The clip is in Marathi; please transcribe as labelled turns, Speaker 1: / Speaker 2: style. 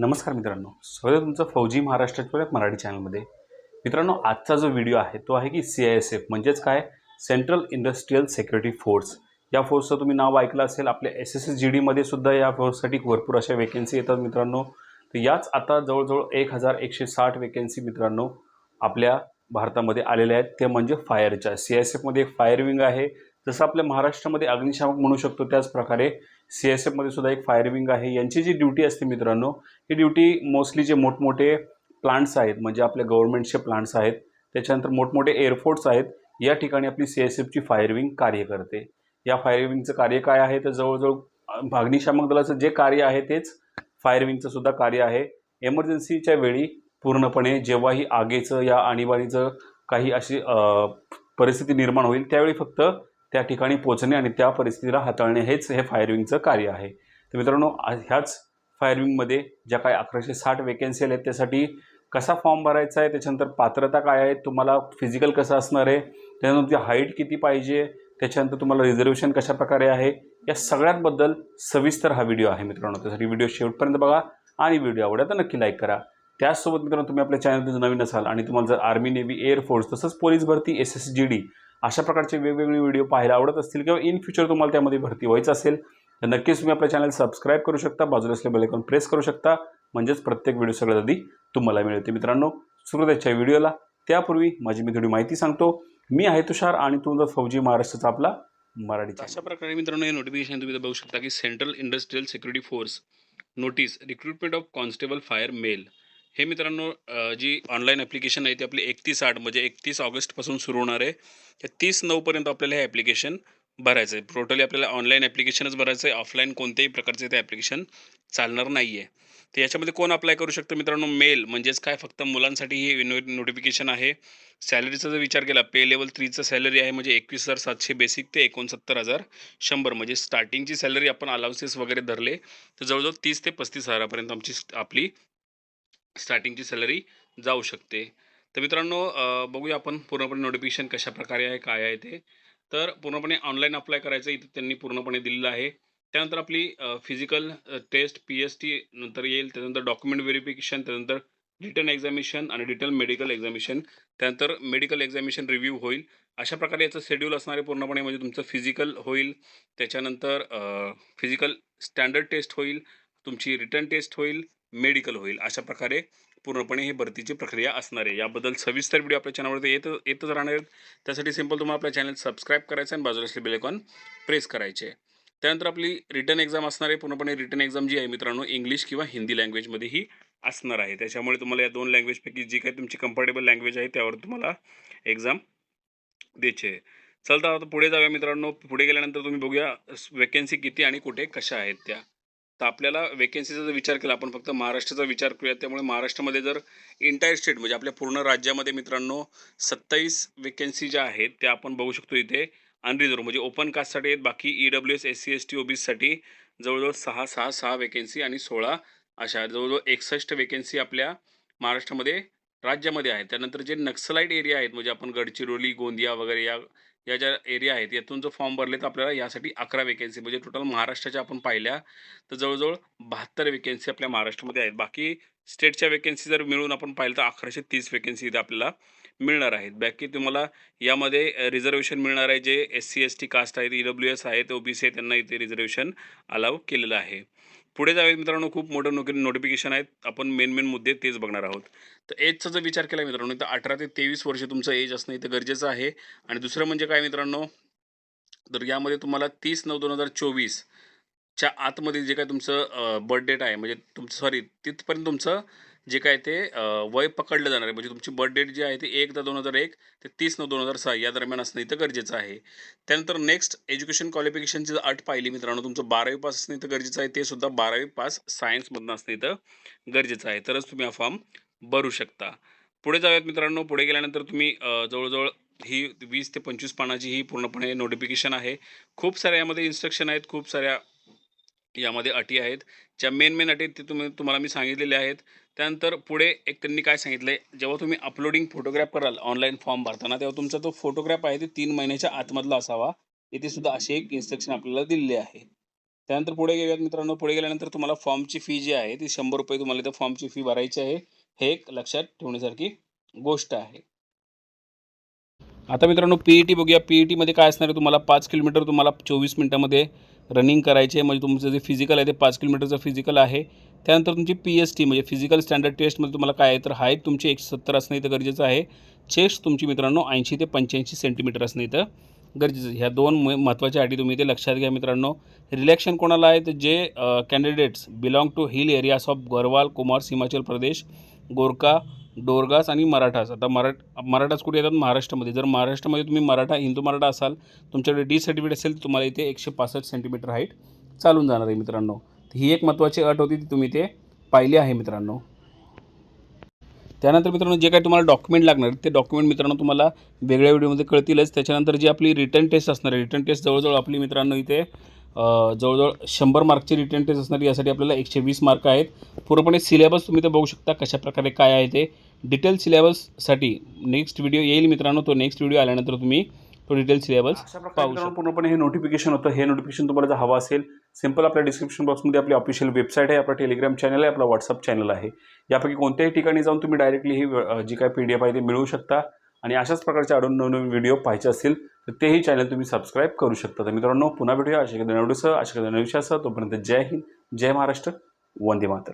Speaker 1: नमस्कार मित्रांनो. स्वागत आहे तुमचं फौजी महाराष्ट्राच्या मराठी चॅनलमध्ये. मित्रांनो आजचा जो व्हिडिओ आहे तो आहे की सी आय एस एफ म्हणजेच काय? सेंट्रल इंडस्ट्रीयल सेक्युरिटी फोर्स या फोर्सचं तुम्ही नाव ऐकलं असेल आपल्या एस एस एस जी डीमध्ये सुद्धा या फोर्ससाठी भरपूर अशा वेकेन्सी येतात मित्रांनो. तर याच आता जवळजवळ एक हजार एकशे साठ वेकेन्सी मित्रांनो आपल्या भारतामध्ये आलेल्या आहेत. ते म्हणजे फायरच्या सी एस एफमध्ये एक फायर विंग आहे. जसं आपल्या महाराष्ट्रामध्ये अग्निशामक म्हणू शकतो त्याचप्रकारे सी एस एफमध्ये सुद्धा एक फायर विंग आहे. यांची जी ड्युटी असते मित्रांनो ही ड्युटी मोस्टली जे मोठमोठे प्लांट्स आहेत म्हणजे आपल्या गव्हर्नमेंटचे प्लांट्स आहेत त्याच्यानंतर मोठमोठे एअरफोर्ट्स आहेत या ठिकाणी आपली सी एस एफची फायर विंग कार्य करते. या फायर विंगचं कार्य काय आहे? तर जवळजवळ अग्निशामक दलाचं जे कार्य आहे तेच फायर विंगचं सुद्धा कार्य आहे. एमर्जन्सीच्या वेळी पूर्णपणे जेव्हाही आगेचं या आणीबाणीचं काही अशी परिस्थिती निर्माण होईल त्यावेळी फक्त त्या ठिकाणी पोचणे आणि त्या परिस्थितीला हाताळणे हेच हे फायरिंगचं कार्य आहे. तर मित्रांनो ह्याच फायरविंगमध्ये ज्या काही अकराशे साठ वेकेन्सी आहेत त्यासाठी कसा फॉर्म भरायचा आहे त्याच्यानंतर पात्रता काय आहे तुम्हाला फिजिकल कसं असणार आहे त्यानंतर हाईट किती पाहिजे त्याच्यानंतर तुम्हाला रिझर्वेशन कशा प्रकारे आहे या सगळ्यांबद्दल सविस्तर हा व्हिडिओ आहे मित्रांनो. त्यासाठी व्हिडिओ शेवटपर्यंत बघा आणि व्हिडिओ आवडला तर नक्की लाईक करा. त्याचसोबत मित्रांनो तुम्ही आपल्या चॅनलमध्ये नवीन असाल आणि तुम्हाला जर आर्मी नेव्ही एअरफोर्स तसंच पोलीस भरती एस एस जी डी अशा प्रकारचे वेगवेगळे व्हिडिओ पाहायला आवडत असतील किंवा इन फ्युचर तुम्हाला त्यामध्ये भरती व्हायचं असेल तर नक्कीच तुम्ही आपल्या चॅनल सबस्क्राईब करू शकता बाजूला असले बेल प्रेस करू शकता. म्हणजेच प्रत्येक व्हिडिओ सगळ्यात आधी तुम्हाला मिळते. मित्रांनो सुरुवातीच्या व्हिडिओला त्यापूर्वी माझी मी थोडी माहिती सांगतो. मी आहे तुषार आणि तुमचा फौजी महाराष्ट्राचा आपला मराठी
Speaker 2: अशा प्रकारे मित्रांनो हे नोटिफिकेशन तुम्ही बघू शकता की central industrial security force notice recruitment of constable fire male हे मित्रांनो जी ऑनलाईन ॲप्लिकेशन आहे ती आपली एकतीस आठ म्हणजे एकतीस ऑगस्टपासून सुरू होणार आहे. तर तीस नऊपर्यंत आपल्याला हे ॲप्लिकेशन भरायचं आहे. टोटली आपल्याला ऑनलाईन ॲप्लिकेशनच भरायचं आहे. ऑफलाईन कोणत्याही प्रकारचे ते ॲप्लिकेशन चालणार नाही आहे तर याच्यामध्ये कोण अप्लाय करू शकतं मित्रांनो? मेल म्हणजेच काय? फक्त मुलांसाठी ही नो नोटिफिकेशन आहे. सॅलरीचा जर विचार केला पे लेवल थ्रीचं सॅलरी आहे म्हणजे एकवीस हजार सातशे बेसिक ते एकोणसत्तर हजार शंभर. म्हणजे स्टार्टिंगची सॅलरी आपण अलाउन्सेस वगैरे धरले तर जवळजवळ तीस ते पस्तीस हजारापर्यंत आमची आपली स्टार्टिंगची सॅलरी जाऊ शकते. तर मित्रांनो बघूया आपण पूर्णपणे नोटिफिकेशन कशाप्रकारे आहे काय आहे ते. तर पूर्णपणे ऑनलाईन अप्लाय करायचं इथं त्यांनी पूर्णपणे दिलेलं आहे. त्यानंतर आपली physical test P S T नंतर येईल त्यानंतर डॉक्युमेंट व्हेरिफिकेशन त्यानंतर रिटर्न एक्झामिनेशन आणि डिटेल मेडिकल एक्झामिनेशन त्यानंतर मेडिकल एक्झामिनेशन रिव्ह्यू होईल. अशा प्रकारे याचं शेड्यूल असणारे पूर्णपणे म्हणजे तुमचं फिजिकल होईल. त्याच्यानंतर फिजिकल स्टँडर्ड टेस्ट होईल. तुमची रिटर्न टेस्ट होईल. मेडिकल होईल अशा प्रकारे पूर्णपणे ही भरतीची प्रक्रिया असणार आहे. याबद्दल सविस्तर व्हिडिओ आपल्या चॅनलवरती येत येतच राहणार आहेत. त्यासाठी सिंपल तुम्हाला आपल्या चॅनल सबस्क्राईब करायचं आणि बाजूला असले बेलेकॉन प्रेस करायचे त्यानंतर आपली रिटर्न एक्झाम असणार आहे. पूर्णपणे रिटर्न एक्झाम जी आहे मित्रांनो इंग्लिश किंवा हिंदी लँग्वेजमध्येही असणार आहे. त्याच्यामुळे तुम्हाला या दोन लँग्वेजपैकी जी काही तुमची कम्फर्टेबल लँग्वेज आहे त्यावर तुम्हाला एक्झाम द्यायची आहे. चलता आता पुढे जाऊया मित्रांनो. पुढे गेल्यानंतर तुम्ही बघूया वेकेन्सी किती आणि कुठे कशा आहेत त्या. तर आपल्याला वेकेन्सीचा जर विचार केला आपण फक्त महाराष्ट्राचा विचार करूया. त्यामुळे महाराष्ट्रामध्ये जर इंटायर स्टेट म्हणजे आपल्या पूर्ण राज्यामध्ये मित्रांनो सत्तावीस वेकेन्सी ज्या आहेत त्या आपण बघू शकतो इथे. अनरिझर्व म्हणजे ओपन कास्टसाठी आहेत. बाकी E W S S C S T O बीसाठी जवळजवळ सहा सहा सहा वेकेन्सी आणि सोळा अशा जवळजवळ एकसष्ट वेकेन्सी आपल्या महाराष्ट्रामध्ये राज्यामध्ये आहेत. त्यानंतर जे नक्सलाईट एरिया आहेत म्हणजे आपण गडचिरोली गोंदिया वगैरे या या ज्या एरिया आहेत यातून जर फॉर्म भरले तर आपल्याला यासाठी अकरा वेकेन्सी म्हणजे टोटल महाराष्ट्राच्या आपण पाहिल्या तर जवळजवळ बहात्तर वेकेन्सी आपल्या महाराष्ट्रामध्ये आहेत. बाकी स्टेटच्या वेकेन्सी जर मिळून आपण पाहिलं तर अकराशे तीस वेकेन्सी इथे आपल्याला मिळणार आहेत. बाकी तुम्हाला यामध्ये रिझर्वेशन मिळणार आहे जे S C S T caste आहेत ई डब्ल्यू एस आहेत ओ बी सी आहे त्यांना इथे रिझर्वेशन अलाव केलेलं आहे. पुढे जावे मित्रांनो खूप मोठं नोकरी नोटिफिकेशन आहेत. आपण मेन मेन मुद्दे तेच बघणार आहोत. तर एजचा जर विचार केला मित्रांनो तर अठरा ते तेवीस वर्ष तुमचं एज असणं इथं गरजेचं आहे. आणि दुसरं म्हणजे काय मित्रांनो तर यामध्ये तुम्हाला तीस नऊ दोन हजार चोवीस च्या आतमध्ये जे काय तुमचं बर्थ डेट आहे म्हणजे तुमचं सॉरी तिथपर्यंत तुमचं जे काय ते वय पकडलं जाणार आहे. म्हणजे तुमची बर्थ डेट जी आहे ती एक दहा दोन हजार एक ते तीस नऊ दोन हजार सहा या दरम्यान असणं इथं गरजेचं आहे. त्यानंतर नेक्स्ट एज्युकेशन क्वालिफिकेशनची जर अट पाहिली मित्रांनो तुमचं बारावी पास असणं इथं गरजेचं आहे ते सुद्धा बारावी पास सायन्समधनं असणं इथं गरजेचं आहे. तरच तुम्ही हा फॉर्म भरू शकता. पुढे जाऊयात मित्रांनो पुढे गेल्यानंतर तुम्ही जवळजवळ ही वीस ते पंचवीस पानाची ही पूर्णपणे नोटिफिकेशन आहे. खूप साऱ्या यामध्ये इन्स्ट्रक्शन आहेत खूप साऱ्या यामध्ये अटी आहेत. ज्या मेन मेन अटी ते तुम्ही तुम्हाला मी सांगितलेले आहेत. त्यानंतर पुढे एक त्यांनी काय सांगितलं आहे जेव्हा तुम्ही अपलोडिंग फोटोग्राफ कराल ऑनलाईन फॉर्म भरताना तेव्हा तुमचा तो फोटोग्राफ आहे ते तीन महिन्याच्या आतमधला असावा. इथे सुद्धा अशी एक इन्स्ट्रक्शन आपल्याला दिलेले आहे. त्यानंतर पुढे गेल्यात मित्रांनो पुढे गेल्यानंतर तुम्हाला फॉर्मची फी जी आहे ती शंभर रुपये तुम्हाला इथं फॉर्मची फी भरायची आहे. हे एक लक्षात ठेवण्यासारखी गोष्ट आहे. आता मित्रांनो पी ई टी बघूया. पी ई टीमध्ये काय असणार आहे तुम्हाला? पाच किलोमीटर तुम्हाला चोवीस मिनटामध्ये रनिंग करायचे म्हणजे तुमचं जे फिजिकल आहे ते पाच किलोमीटरचं फिजिकल आहे. त्यानंतर तुमची पी एस टी म्हणजे फिजिकल स्टँडर्ड टेस्टमध्ये तुम्हाला काय आहे तर हाईट तुमची एकशे सत्तर असणं इथं गरजेचं आहे. चेस्ट तुमची मित्रांनो ऐंशी ते पंच्याऐंशी सेंटीमीटर असणं इथं गरजेचं आहे. ह्या दोन म- महत्त्वाच्या अटी तुम्ही इथे लक्षात घ्या मित्रांनो. रिलॅक्शन कोणाला आहे तर जे candidates belong to hill areas of Garhwal Kumaon Himachal Pradesh Gorkha Dogras आणि मराठास. आता मराठ मराठाच कुठे येतात? महाराष्ट्रामध्ये. जर महाराष्ट्रामध्ये तुम्ही मराठा हिंदू मराठा असाल तुमच्याकडे डी सर्टिफिकेट असेल तर तुम्हाला इथे एकशे पासष्ट सेंटीमीटर हाईट चालून जाणार आहे मित्रांनो. ही एक महत्त्वाची अट होती ती तुम्ही ते पाहिली आहे मित्रांनो. त्यानंतर मित्रांनो जे काही तुम्हाला डॉक्युमेंट लागणार ते डॉक्युमेंट मित्रांनो तुम्हाला वेगळ्या व्हिडिओमध्ये कळतीलच. त्याच्यानंतर जी आपली रिटर्न टेस्ट असणार आहे रिटर्न टेस्ट जवळजवळ आपली मित्रांनो इथे जवळजवळ शंभर मार्कची रिटर्न टेस्ट असणार यासाठी आपल्याला एकशे वीस मार्क आहेत. पूर्णपणे सिलेबस तुम्ही ते बघू शकता कशा प्रकारे काय आहे ते. डिटेल सिलेबससाठी नेक्स्ट व्हिडिओ येईल मित्रांनो. तो नेक्स्ट व्हिडिओ आल्यानंतर तुम्ही तो डिटेल सिलेबस पाहू शकता.
Speaker 1: पूर्णपणे हे नोटिफिकेशन होतं. हे नोटिफिकेशन तुम्हाला जर हवं असेल सिंपल आपल्या डिस्क्रिप्शन बॉक्समध्ये आपली ऑफिशियल वेबसाईट आहे आपला टेलिग्राम चॅनल आहे आपला व्हॉट्सअप चॅनल आहे. यापैकी कोणत्याही ठिकाणी जाऊन तुम्ही डायरेक्टली ही जी काय पी डी एफ आहे ती मिळवू शकता. आणि अशाच प्रकारचे अडून नवीन व्हिडिओ पाहायचे असतील तर तेही चॅनल तुम्ही सबस्क्राईब करू शकता. तर मित्रांनो पुन्हा भेटूया. अशा एखाद्या नवडूसह अशा नवीन विषयासह. तोपर्यंत जय हिंद जय महाराष्ट्र वंदे मातर